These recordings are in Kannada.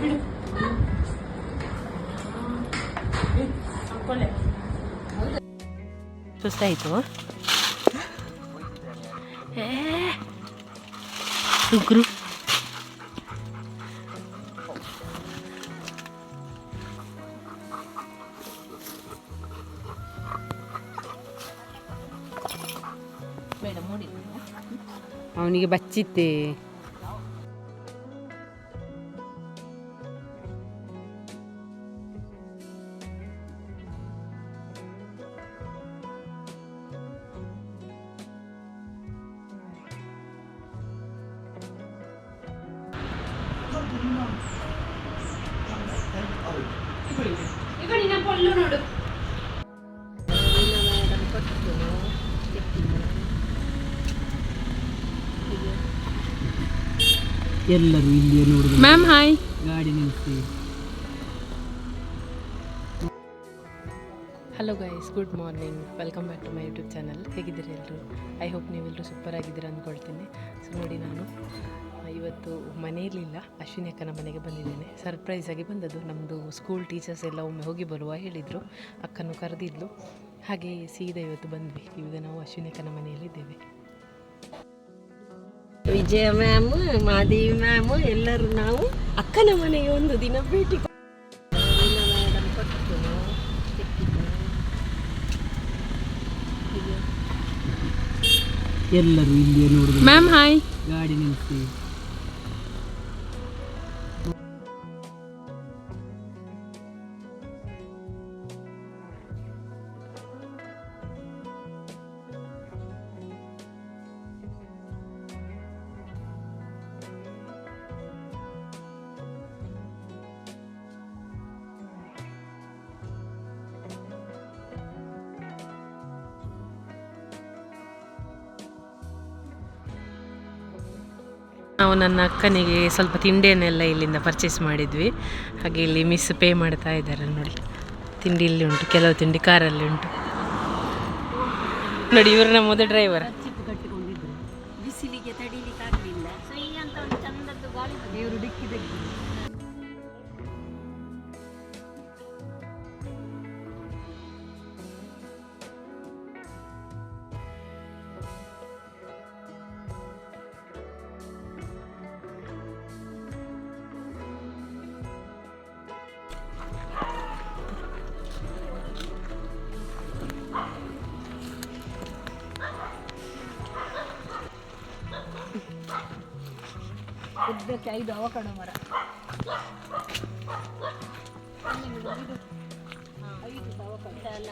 ಬಿಡು ಸುಸ್ತಾಯಿತು ಮೂಡಿ ಅವನಿಗೆ ಬಚ್ಚಿತ್ತೆ. ಎಲ್ಲರೂ ಇಲ್ಲಿಯೇ ನೋಡುದು ಮ್ಯಾಮ್ ಹಾಯ್ ಗಾಡಿ ನಿಲ್ಲಿಸಿ hello guys good morning welcome back to my YouTube channel ಹೇಗಿದ್ದೀರಿ ಎಲ್ಲರೂ ಐ ಹೋಪ್ ನೀವೆಲ್ಲರೂ ಸೂಪರ್ ಆಗಿದ್ದೀರ ಅಂದ್ಕೊಳ್ತೀನಿ. ಸೊ ನೋಡಿ ನಾನು ಇವತ್ತು ಮನೆಯಲ್ಲಿಲ್ಲ ಅಶ್ವಿನಿ ಅಕ್ಕನ ಮನೆಗೆ ಬಂದಿದ್ದೇನೆ. ಸರ್ಪ್ರೈಸ್ ಆಗಿ ಬಂದದ್ದು. ನಮ್ಮದು ಸ್ಕೂಲ್ ಟೀಚರ್ಸ್ ಎಲ್ಲ ಒಮ್ಮೆ ಹೋಗಿ ಬರುವ ಹೇಳಿದರು. ಅಕ್ಕನೂ ಕರೆದಿದ್ಲು. ಹಾಗೆ ಸೀದಾ ಇವತ್ತು ಬಂದ್ವಿ. ಇವಾಗ ನಾವು ಅಶ್ವಿನಿ ಅಕ್ಕನ ಮನೆಯಲ್ಲಿದ್ದೇವೆ. ವಿಜಯ ಮ್ಯಾಮ್ ಮಾದೇವಿ ಮ್ಯಾಮ್ ಎಲ್ಲರೂ ನಾವು ಅಕ್ಕನ ಮನೆಗೆ ಒಂದು ದಿನ ಭೇಟಿ. ಎಲ್ಲರೂ ಇಲ್ಲಿಯೇ ನೋಡುದು ಮ್ಯಾಮ್ ಹಾಯ್ ಗಾಡಿ ನಿಲ್ಲಿಸಿ ನಾವು ನನ್ನ ಅಕ್ಕನಿಗೆ ಸ್ವಲ್ಪ ತಿಂಡಿಯನ್ನೆಲ್ಲ ಇಲ್ಲಿಂದ ಪರ್ಚೇಸ್ ಮಾಡಿದ್ವಿ. ಹಾಗೆ ಇಲ್ಲಿ ಮಿಸ್ ಪೇ ಮಾಡ್ತಾ ಇದ್ದಾರೆ ನೋಡಿ. ತಿಂಡಿ ಇಲ್ಲಿ ಉಂಟು, ಕೆಲವು ತಿಂಡಿ ಕಾರಲ್ಲಿ ಉಂಟು. ನೋಡಿ, ಇವರು ನಮ್ಮದು ಡ್ರೈವರ್ ಉದ್ದಕ್ಕೆ ಐದು ಅವಕಡೋ ಮರ ಐದು ಅವಕಡ ಅಲ್ಲ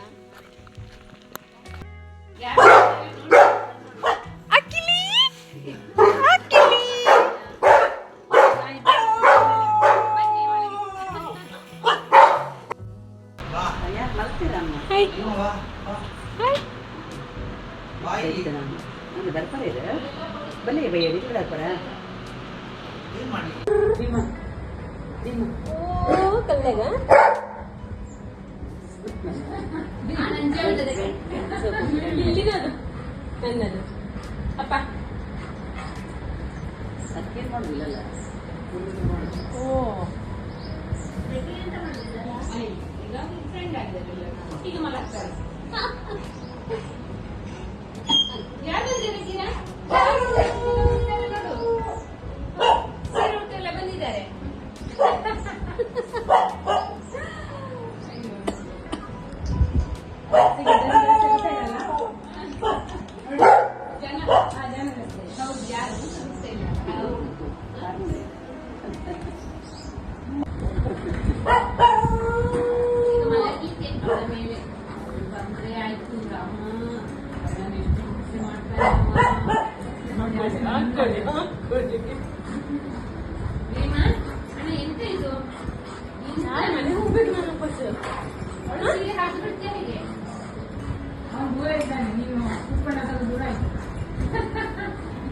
എന്നത്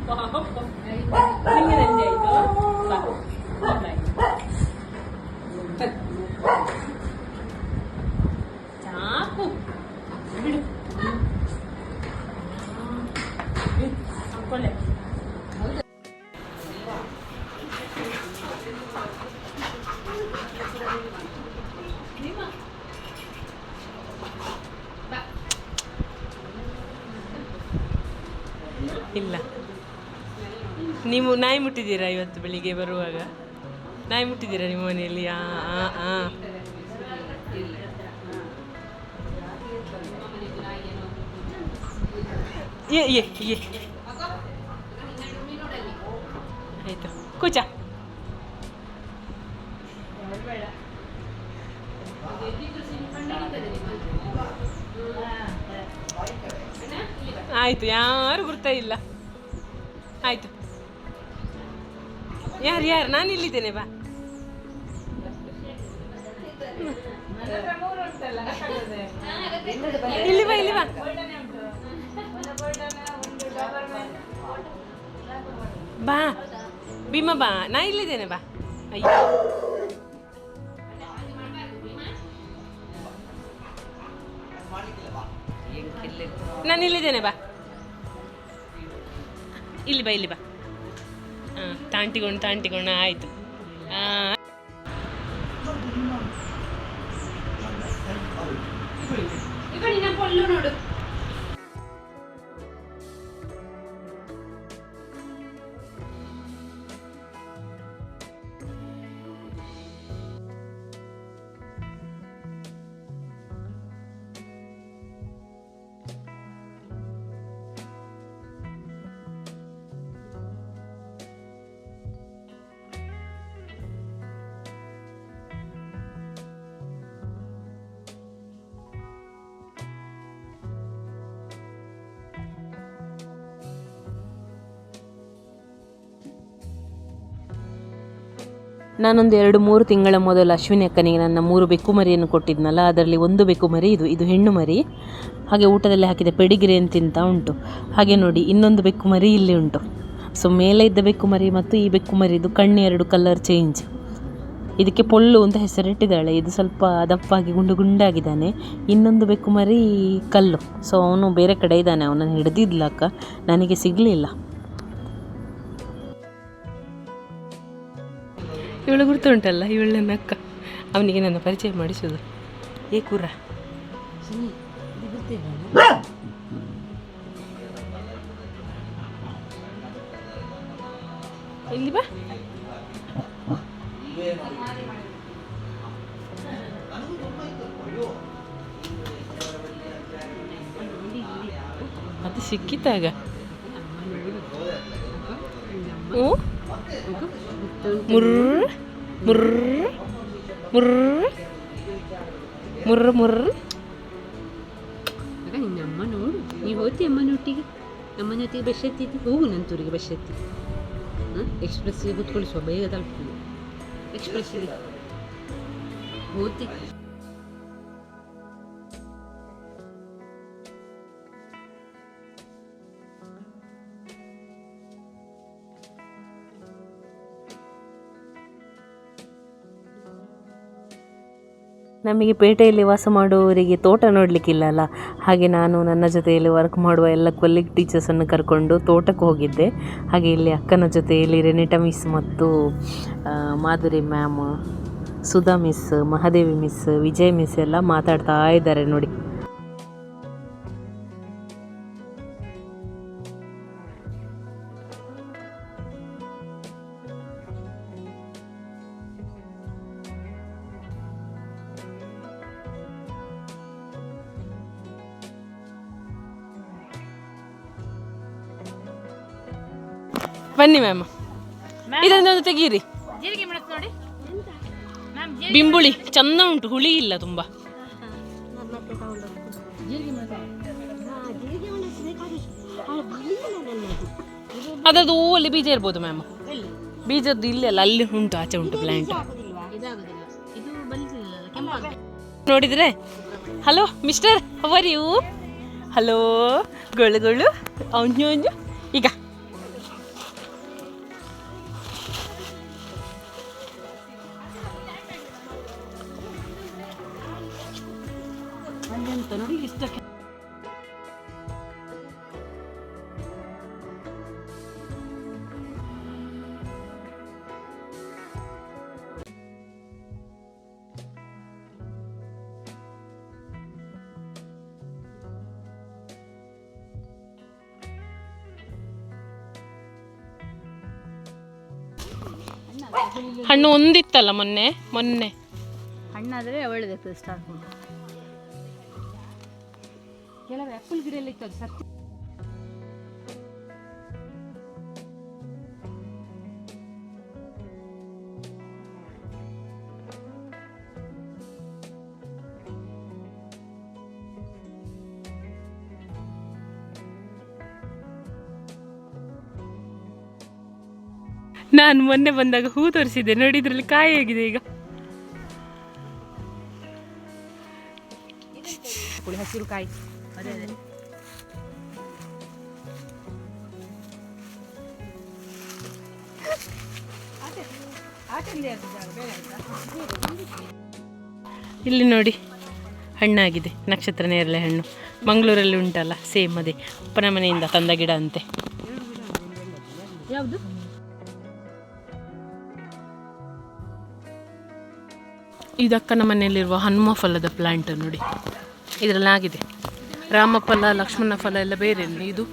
ಆಯ್ತು ಸಾಕು ಬಾಯ್. ಸಾಕು ಬಿಡು ಹಾಕೊಳ್ಳೆ ಇಲ್ಲ ನೀವು ನಾಯಿ ಮುಟ್ಟಿದ್ದೀರಾ ಇವತ್ತು ಬೆಳಿಗ್ಗೆ ಬರುವಾಗ? ನಾಯಿ ಮುಟ್ಟಿದ್ದೀರಾ ನಿಮ್ಮ ಮನೆಯಲ್ಲಿ? ಆ ಆ ಆಯ್ತು. ಕೂಚ. ಆಯ್ತು, ಯಾರು ಬರ್ತಾ ಇಲ್ಲ. ಆಯ್ತು. ಯಾರು ಯಾರು? ನಾನು ಇಲ್ಲಿದ್ದೇನೆ, ಬಾ. ಇಲ್ಲಿ ಬಾ ಇಲ್ಲಿ ಬಾ. ಬಾ. ಭೀಮ, ಬಾ. ನಾ ಇಲ್ಲಿದ್ದೇನೆ, ಬಾ. ಅಯ್ಯೋ. ನಾನು ಇಲ್ಲಿದ್ದೇನೆ, ಬಾ. ಇಲ್ಲಿ ಬಾ ಇಲ್ಲಿ ಬಾ. ಹಾಂ ತಾಂಟಿಕೊಂಡು ತಾಂಟಿಕೊಂಡು ಆಯಿತು. ನಾನೊಂದು ಎರಡು ಮೂರು ತಿಂಗಳ ಮೊದಲು ಅಶ್ವಿನಿ ಅಕ್ಕನಿಗೆ ನನ್ನ ಮೂರು ಬೆಕ್ಕು ಮರಿಯನ್ನು ಕೊಟ್ಟಿದ್ನಲ್ಲ, ಅದರಲ್ಲಿ ಒಂದು ಬೆಕ್ಕು ಮರಿ ಇದು ಇದು ಹೆಣ್ಣು ಮರಿ. ಹಾಗೆ ಊಟದಲ್ಲಿ ಹಾಕಿದ ಪೆಡಿಗಿರಿ ತಿಂತಾ ಉಂಟು. ಹಾಗೆ ನೋಡಿ, ಇನ್ನೊಂದು ಬೆಕ್ಕು ಮರಿ ಇಲ್ಲಿ ಉಂಟು. ಸೊ ಮೇಲೆ ಇದ್ದ ಬೆಕ್ಕು ಮರಿ ಮತ್ತು ಈ ಬೆಕ್ಕು ಮರಿದು ಕಣ್ಣು ಎರಡು ಕಲರ್ ಚೇಂಜ್ ಇದಕ್ಕೆ ಪೊಳ್ಳು ಅಂತ ಹೆಸರಿಟ್ಟಿದ್ದಾಳೆ. ಇದು ಸ್ವಲ್ಪ ದಪ್ಪಾಗಿ ಗುಂಡು ಗುಂಡಾಗಿದ್ದಾನೆ. ಇನ್ನೊಂದು ಬೆಕ್ಕು ಮರಿ ಕಲ್ಲು. ಸೊ ಅವನು ಬೇರೆ ಕಡೆ ಇದ್ದಾನೆ. ಅವನನ್ನು ಹಿಡಿದಿದ್ಲಕ್ಕ ನನಗೆ ಸಿಗಲಿಲ್ಲ. ಇವಳು ಗುರ್ತುಂಟಲ್ಲ ಇವಳು ನನ್ನ ಅಕ್ಕ ಅವನಿಗೆ ನನ್ನ ಪರಿಚಯ ಮಾಡಿಸೋದು. ಏ ಕೂರ ಇಲ್ಲಿ ಬಾ. ಅದು ಸಿಕ್ಕಿತಾಗ ಹ್ಞೂ ಮುರ್ರ ಮುರ್ರ ಮುರ್ರ ಮುರ್ರ ಮುರ್ರ. ಅಮ್ಮ ನೋಡು. ನೀವು ಹೋತಿ ಅಮ್ಮನೊಟ್ಟಿಗೆ ಅಮ್ಮನೊಟ್ಟಿಗೆ ಬಸ್ ಎತ್ತಿದ್ದು? ಹೋಗು ನಂತೂರಿಗೆ ಬಸ್ ಎತ್ತಿ. ಹಾಂ? ಎಕ್ಸ್ಪ್ರೆಸ್ಸಿಗೆ ಕೂತ್ಕೊಳಿಸುವ ಬೇಗ ತಲುಪ್ತೀನಿ. ಎಕ್ಸ್ಪ್ರೆಸ್ಸಿಗೆ ಹೋತಿ. ನಮಗೆ ಪೇಟೆಯಲ್ಲಿ ವಾಸ ಮಾಡುವವರಿಗೆ ತೋಟ ನೋಡಲಿಕ್ಕಿಲ್ಲಲ್ಲ. ಹಾಗೆ ನಾನು ನನ್ನ ಜೊತೆಯಲ್ಲಿ ವರ್ಕ್ ಮಾಡುವ ಎಲ್ಲ ಕೊಲ್ಲಿಗ್ ಟೀಚರ್ಸನ್ನು ಕರ್ಕೊಂಡು ತೋಟಕ್ಕೆ ಹೋಗಿದ್ದೆ. ಹಾಗೆ ಇಲ್ಲಿ ಅಕ್ಕನ ಜೊತೆಯಲ್ಲಿ ರೆನಿಟಾ ಮಿಸ್ ಮತ್ತು Madhuri ma'am Sudha miss Mahadevi miss Vijay miss ಎಲ್ಲ ಮಾತಾಡ್ತಾ ಇದ್ದಾರೆ ನೋಡಿ. ಬನ್ನಿ ಮ್ಯಾಮ್ ಇದನ್ನೊಂದು ತೆಗೀರಿ. ಜೀರಿಗೆ ಮೆಣಸು ನೋಡಿ. ಮ್ಯಾಮ್ ಬಿಂಬುಳಿ ಚಂದ ಉಂಟು ಹುಳಿ ಇಲ್ಲ ತುಂಬ. ಜೀರಿಗೆ ಮೆಣಸು. ಅದರದ್ದು ಹೂವಲ್ಲಿ ಬೀಜ ಇರ್ಬೋದು ಮ್ಯಾಮ್ ಬೀಜದ್ದು ಇಲ್ಲ ಅಲ್ಲ ಅಲ್ಲಿ ಉಂಟು ಆಚೆ ಉಂಟು ಪ್ಲ್ಯಾಂಟ್ ನೋಡಿದ್ರೆ? Hello mister how are you hello ಗೊಳು ಗೊಳು. ಅಂತ ನೋಡಿ ಇಷ್ಟಕ್ಕೆ ಹಣ್ಣು ಒಂದಿತ್ತಲ್ಲ ಮೊನ್ನೆ ಮೊನ್ನೆ. ಹಣ್ಣಾದ್ರೆ ಒಳ್ಳೇದಿರ್ತದೆ ಸ್ಟಾರ್ಟ್ ಕೆಲವು ಆ್ಯಪಲ್ ಗಿಡ ಎಲ್ಲ ಇತ್ತು ಅದು ನಾನು ಮೊನ್ನೆ ಬಂದಾಗ ಹೂ ತೋರಿಸಿದ್ದೆ, ನೋಡಿ ಇದ್ರಲ್ಲಿ ಕಾಯಿ ಆಗಿದೆ ಈಗ. ಹಸಿರು ಕಾಯಿ. ಅದೇ ಅದೇ. ಇಲ್ಲಿ ನೋಡಿ ಹಣ್ಣಾಗಿದೆ ನಕ್ಷತ್ರ ನೇರಳೆ ಹಣ್ಣು. ಮಂಗಳೂರಲ್ಲಿ ಉಂಟಲ್ಲ ಸೇಮ್ ಅದೇ. ಅಪ್ಪನ ಮನೆಯಿಂದ ತಂದ ಗಿಡ ಅಂತೆ. ಯಾವುದು? ಇದು ಅಕ್ಕನ ಮನೆಯಲ್ಲಿರುವ ಹನುಮ ಫಲದ ಪ್ಲಾಂಟ್ ನೋಡಿ. ಇದರಲ್ಲಿ ಆಗಿದೆ ರಾಮಫಲ ಲಕ್ಷ್ಮಣ ಫಲ ಎಲ್ಲ ಬೇರೆ ಇದು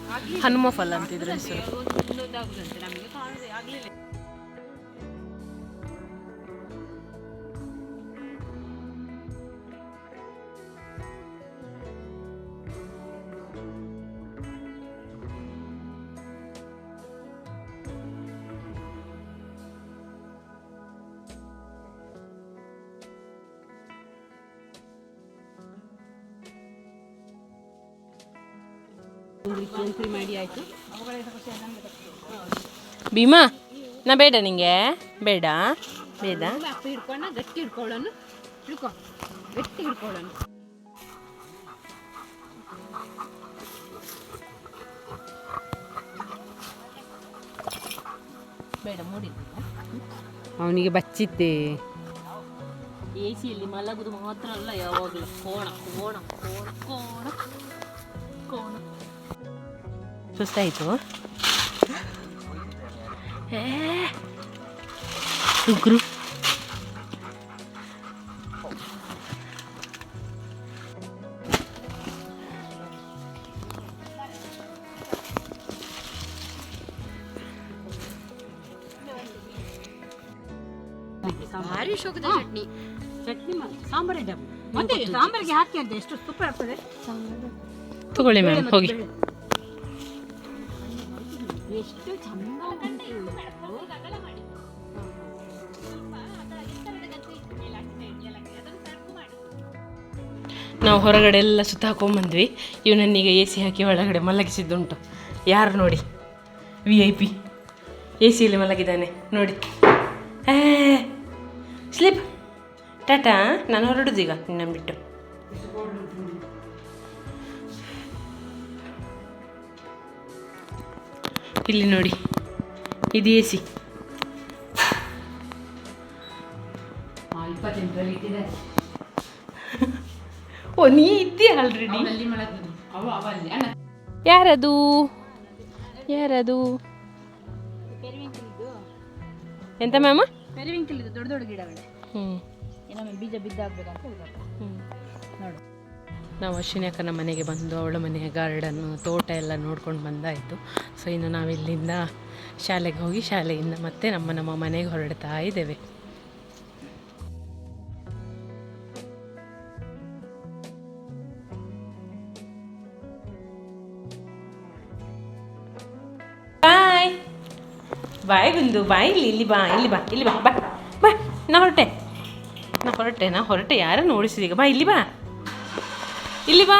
ಹನುಮ ಫಲ ಅಂತಿದ್ರೆ ಹೆಸರು. ಎಂಟ್ರಿ ಮಾಡಿ ಆಯಿತು ಭೀಮಾ ನಾ ಬೇಡ ನಿಂಗೆ. ಬೇಡ. ಬೇಡ. ಅಪ್ಪ ಹಿಡ್ಕೊಂಡ ಗಟ್ಟಿ ಹಿಡ್ಕೊಳ್ಳೋನು ಹಿಡ್ಕೊ ಗಟ್ಟಿ ಹಿಡ್ಕೊಳ್ಳೋನು ಬೇಡ ಮೂಡಿ. ಅವನಿಗೆ ಬಚ್ಚಿದ್ದೆ. ಎ ಸಿಯಲ್ಲಿ ಮಲಗುದು ಮಾತ್ರ ಅಲ್ಲ ಯಾವಾಗಲೂ. ಕೋಣ ಕೋಣ ಕೋಣ ಕೋಣ ಕೋಣ. ಸುಸ್ತಾಯಿತು ಏ ಉಗ್ರು ಭಾರಿ ಶೋಕದ ಚಟ್ನಿ ಚಟ್ನಿ ಸಾಂಬಾರ್ ಡಬ್ಬು ಮತ್ತೆ ಸಾಂಬಾರಿಗೆ ಹಾಕಿ ಅಂತ ಎಷ್ಟು ಸೂಪರ್ ಆಗ್ತದೆ ತಗೊಳ್ಳಿ ಮ್ಯಾಮ್ ಹೋಗಿ ಎಷ್ಟು ಚಂದ ಉಂಟು. ನಾವು ಹೊರಗಡೆ ಎಲ್ಲ ಸುತ್ತ ಹಾಕೊಂಡ್ಬಂದ್ವಿ ಇವನನ್ನೀಗ ಎ ಸಿ ಹಾಕಿ ಒಳಗಡೆ ಮಲಗಿಸಿದ್ದುಂಟು. ಯಾರು ನೋಡಿ? ವಿ ಐ ಪಿ ಎ ಸಿಯಲ್ಲಿ ಮಲಗಿದ್ದಾನೆ. ನೋಡಿ. ಸ್ಲಿಪ್. ಟಾಟಾ, ನಾನು ಹೊರಡುದೀಗ ನಿನ್ನ ಬಿಟ್ಟು. ಇಲ್ಲಿ ನೋಡಿ. ಇದು ಎ ಸಿ. ಓ ನೀ ಇದ್ದೀಯ ಆಲ್ರೆಡಿ ಯಾರದು? ಯಾರದು? ಎಂತ ಮ್ಯಾಮ್? ದೊಡ್ಡ ದೊಡ್ಡ ಗಿಡಗಳೇ. ಬೀಜ ಬಿದ್ದಾಗಬೇಕಂತ ನಾವು ಅಶ್ವಿನಿ ಅಕ್ಕನ ಮನೆಗೆ ಬಂದು ಅವಳ ಮನೆಯ ಗಾರ್ಡನ್ನು ತೋಟ ಎಲ್ಲ ನೋಡ್ಕೊಂಡು ಬಂದಾಯಿತು. ಸೊ ಇನ್ನು ನಾವಿಲ್ಲಿಂದ ಶಾಲೆಗೆ ಹೋಗಿ ಶಾಲೆಯಿಂದ ಮತ್ತೆ ನಮ್ಮ ನಮ್ಮ ಮನೆಗೆ ಹೊರಡ್ತಾ ಇದ್ದೇವೆ. ಬಾಯ್ ಬಾಯ್ ಬಂದು ಬಾಯ್ ಇಲ್ಲಿ ಇಲ್ಲಿ ಬಾ ಇಲ್ಲಿ ಬಾ ಇಲ್ಲಿ ಬಾ ಬಾ. ಬಾ, ನಾ ಹೊರಟೆ. ನಾ ಹೊರಟೆ ನಾ ಹೊರಟೆ. ಯಾರನ್ನು ಓಡಿಸಿದೀಗ ಬಾ, ಇಲ್ಲಿ ಬಾ. ಇಲ್ಲಿ ಬಾ.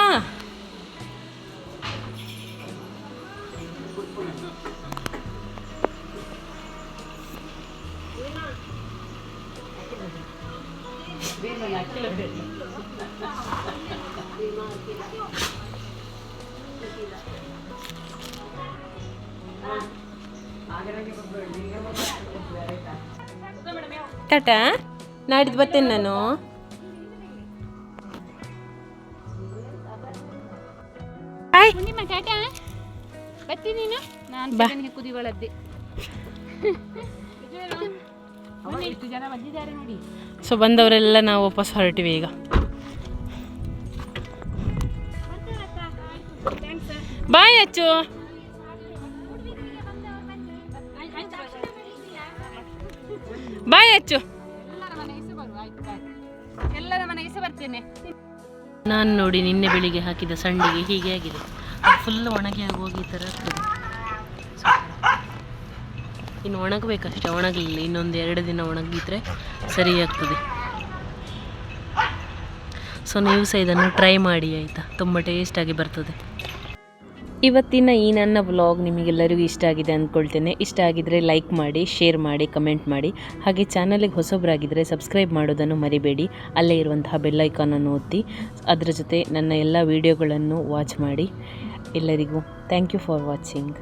ಟಾಟಾ ನಾಡಿದ್ದು ಬರ್ತೇನೆ ನಾನು. ಬಾಯ್ ನಿಮ್ಮ ಟಾಟಾ. ಬತ್ತಿ ನೀನು? ನಾನು ಬಾ. ಎಷ್ಟು ಜನ ಬಂದಿದ್ದಾರೆ ನೋಡಿ. ಸೊ ಬಂದವರೆಲ್ಲ ನಾವು ವಾಪಸ್ ಹೊರಟಿವಿ ಈಗ. ಬಾಯ್ ಅಚ್ಚು. ಬಾಯ್ ಅಚ್ಚು. ಎಲ್ಲರ ಮನೆಗೆ ಬರ್ತೇನೆ. ನಾನು ನೋಡಿ ನಿನ್ನೆ ಬೆಳಿಗ್ಗೆ ಹಾಕಿದ ಸಂಡಿಗೆ ಹೀಗೆ ಆಗಿದೆ. ಫುಲ್ ಒಣಗಿ ಹೋಗಿ ಈ ಥರ ಇನ್ನು ಒಣಗಬೇಕಷ್ಟೆ, ಒಣಗಲಿಲ್ಲ. ಇನ್ನೊಂದು ಎರಡು ದಿನ ಒಣಗಿದ್ರೆ ಸರಿ ಆಗ್ತದೆ. ಸೊ ನೀವು ಸಹ ಇದನ್ನು ಟ್ರೈ ಮಾಡಿ, ಆಯಿತಾ? ತುಂಬ ಟೇಸ್ಟಾಗಿ ಬರ್ತದೆ. ಇವತ್ತಿನ ಈ ನನ್ನ ವ್ಲಾಗ್ ನಿಮಗೆಲ್ಲರಿಗೂ ಇಷ್ಟ ಆಗಿದೆ ಅಂದ್ಕೊಳ್ತೇನೆ. ಇಷ್ಟ ಆಗಿದ್ದರೆ ಲೈಕ್ ಮಾಡಿ ಶೇರ್ ಮಾಡಿ ಕಮೆಂಟ್ ಮಾಡಿ. ಹಾಗೆ ಚಾನಲಿಗೆ ಹೊಸಬರಾಗಿದ್ದರೆ ಸಬ್ಸ್ಕ್ರೈಬ್ ಮಾಡೋದನ್ನು ಮರಿಬೇಡಿ. ಅಲ್ಲೇ ಇರುವಂತಹ ಬೆಲ್ಲೈಕಾನನ್ನು ಒತ್ತಿ, ಅದರ ಜೊತೆ ನನ್ನ ಎಲ್ಲ ವೀಡಿಯೋಗಳನ್ನು ವಾಚ್ ಮಾಡಿ. ಎಲ್ಲರಿಗೂ. Thank you for watching